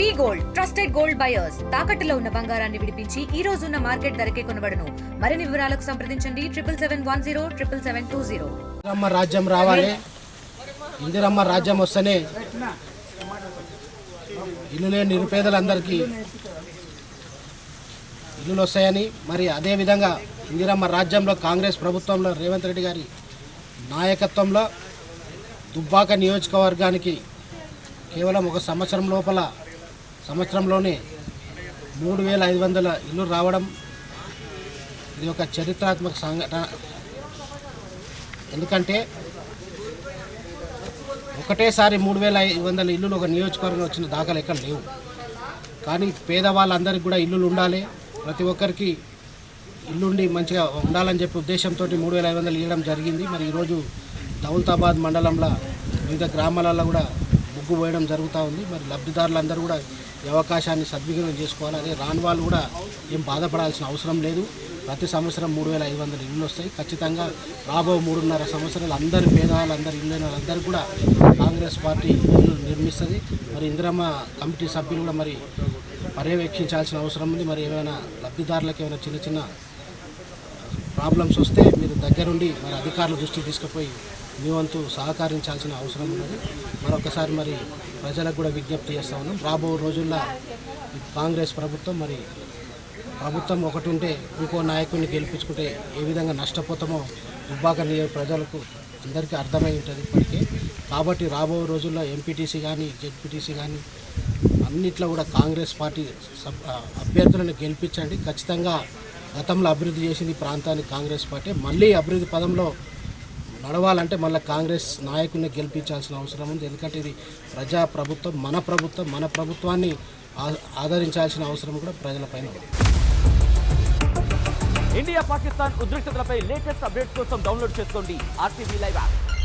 V gold trusted gold buyers. తాకట్టులో ఉన్న బంగారాన్ని విడిపించి ఈ రోజు ఉన్న మార్కెట్ ధరకే కొనబడను. మరిన్ని వివరాలకు సంప్రదించండి. Triple seven one zero triple seven two zero. Indiramma రాజ్యం రావాలి. ఇందిరమ్మ రాజ్యం వస్తేనే ఇల్లు లేని నిరుపేదలందరికీ ఇల్లులు వస్తాయని. మరి అదేవిధంగా ఇందిరమ్మ రాజ్యంలో కాంగ్రెస్ ప్రభుత్వంలో రేవంత్ రెడ్డి గారి నాయకత్వంలో దుబ్బాక నియోజకవర్గానికి కేవలం ఒక సంవత్సరం లోపల సంవత్సరంలోనే మూడు వేల ఐదు వందల ఇల్లు రావడం ఇది ఒక చరిత్రాత్మక సంఘటన. ఎందుకంటే ఒకటేసారి మూడు వేల ఐదు వందల ఇల్లులు ఒక నియోజకవర్గం వచ్చిన దాఖలు ఎక్కడ లేవు. కానీ పేదవాళ్ళందరికీ కూడా ఇల్లులు ఉండాలి. ప్రతి ఒక్కరికి ఇల్లుండి మంచిగా ఉండాలని చెప్పి ఉద్దేశంతో మూడు వేల ఐదు వందలు ఇవ్వడం జరిగింది. మరి ఈరోజు దౌలతాబాద్ మండలంలో వివిధ గ్రామాలలో కూడా ముందుకు పోయడం జరుగుతూ ఉంది. మరి లబ్ధిదారులందరూ కూడా ఈ అవకాశాన్ని సద్వినియోగం చేసుకోవాలి. అదే రాని వాళ్ళు కూడా ఏం బాధపడాల్సిన అవసరం లేదు. ప్రతి సంవత్సరం మూడు వేల ఐదు వందల ఇల్లు వస్తాయి. ఖచ్చితంగా రాబో మూడున్నర సంవత్సరాలు అందరి పేదవాళ్ళు ఇల్లు లేని వాళ్ళందరూ కూడా కాంగ్రెస్ పార్టీ ఇల్లు నిర్మిస్తుంది. మరి ఇందిరమ్మ కమిటీ సభ్యులు కూడా మరి పర్యవేక్షించాల్సిన అవసరం ఉంది. మరి ఏమైనా లబ్ధిదారులకు ఏమైనా చిన్న చిన్న ప్రాబ్లమ్స్ వస్తే మీరు దగ్గరుండి మరి అధికారుల దృష్టికి తీసుకుపోయి మీ వంతు సహకరించాల్సిన అవసరం ఉన్నది. మరొకసారి మరి ప్రజలకు కూడా విజ్ఞప్తి చేస్తా ఉన్నాం. రాబో రోజుల్లో కాంగ్రెస్ ప్రభుత్వం మరి ప్రభుత్వం ఒకటి ఉంటే ఇంకో నాయకుడిని గెలిపించుకుంటే ఏ విధంగా నష్టపోతామో దుబ్బాక ప్రజలకు అందరికీ అర్థమై ఉంటుంది ఇప్పటికే. కాబట్టి రాబో రోజుల్లో ఎంపీటీసీ కానీ జెడ్పీటీసీ కానీ అన్నిట్లో కూడా కాంగ్రెస్ పార్టీ సబ్ అభ్యర్థులను గెలిపించండి. ఖచ్చితంగా గతంలో అభివృద్ధి చేసింది ప్రాంతానికి కాంగ్రెస్ పార్టీ. మళ్ళీ అభివృద్ధి పదంలో నడవాలంటే మళ్ళీ కాంగ్రెస్ నాయకుల్ని గెలిపించాల్సిన అవసరం ఉంది. ఎందుకంటే ఇది ప్రజా ప్రభుత్వం మన ప్రభుత్వం మన ప్రభుత్వాన్ని ఆ- ఆదరించాల్సిన అవసరం కూడా ప్రజలపైన ఉంది. ఇండియా పాకిస్తాన్ ఉద్రిక్తతలపై లేటెస్ట్ అప్డేట్స్ కోసం డౌన్లోడ్ చేసుకోండి ఆర్టీవీ లైవ్ యాప్.